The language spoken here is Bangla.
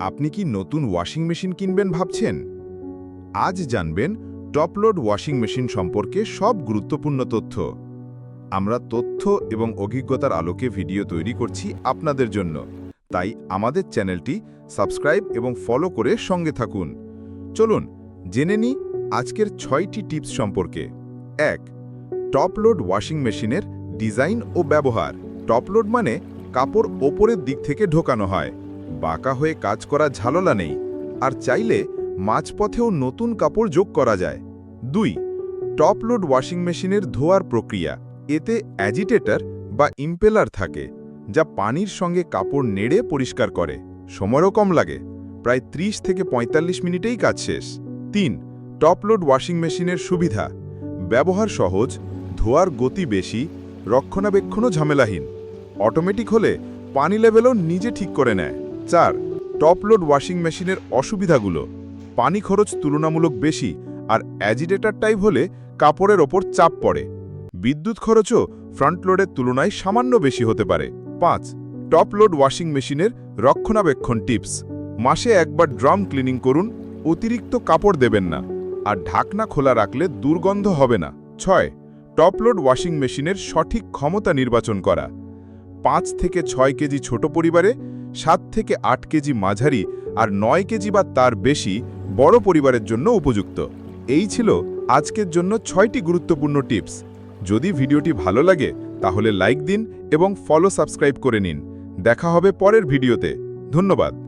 আপনি কি নতুন ওয়াশিং মেশিন কিনবেন ভাবছেন? আজ জানবেন টপলোড ওয়াশিং মেশিন সম্পর্কে সব গুরুত্বপূর্ণ তথ্য। আমরা তথ্য এবং অভিজ্ঞতার আলোকে ভিডিও তৈরি করছি আপনাদের জন্য। তাই আমাদের চ্যানেলটি সাবস্ক্রাইব এবং ফলো করে সঙ্গে থাকুন। চলুন, জেনে নিই আজকের ছয়টি টিপস সম্পর্কে। এক টপলোড ওয়াশিং মেশিনের ডিজাইন ও ব্যবহার। টপলোড মানে কাপড় ওপরের দিক থেকে ঢোকানো হয়। বাঁকা হয়ে কাজ করা ঝাললা নেই, আর চাইলে মাঝপথেও নতুন কাপড় যোগ করা যায়। দুই টপলোড ওয়াশিং মেশিনের ধোয়ার প্রক্রিয়া। এতে অ্যাজিটেটর বা ইম্পেলার থাকে, যা পানির সঙ্গে কাপড় নেড়ে পরিষ্কার করে। সময়ও কম লাগে, প্রায় ৩০ থেকে ৪৫ মিনিটেই কাজ শেষ। তিন টপলোড ওয়াশিং মেশিনের সুবিধা। ব্যবহার সহজ, ধোয়ার গতি বেশি, রক্ষণাবেক্ষণও ঝামেলাহীন। অটোমেটিক হলে পানি লেভেলও নিজে ঠিক করে নেয়। চার টপলোড ওয়াশিং মেশিনের অসুবিধাগুলো। পানি খরচ তুলনামূলক বেশি আর অ্যাজিটেটার টাইপ হলে কাপড়ের ওপর চাপ পড়ে। বিদ্যুৎ খরচও ফ্রন্টলোডের তুলনায় সামান্য বেশি হতে পারে। পাঁচ টপলোড ওয়াশিং মেশিনের রক্ষণাবেক্ষণ টিপস মাসে একবার ড্রাম ক্লিনিং করুন, অতিরিক্ত কাপড় দেবেন না আর ঢাকনা খোলা রাখলে দুর্গন্ধ হবে না। ছয় টপলোড ওয়াশিং মেশিনের সঠিক ক্ষমতা নির্বাচন করা। পাঁচ থেকে ছয় কেজি ছোট পরিবারে সাত থেকে আট কেজি মাঝারি আর নয় কেজি বা তার বেশি বড় পরিবারের জন্য উপযুক্ত। এই ছিল আজকের জন্য ছয়টি গুরুত্বপূর্ণ টিপস। যদি ভিডিওটি ভালো লাগে, তাহলে লাইক দিন এবং ফলো সাবস্ক্রাইব করে নিন। দেখা হবে পরের ভিডিওতে। ধন্যবাদ।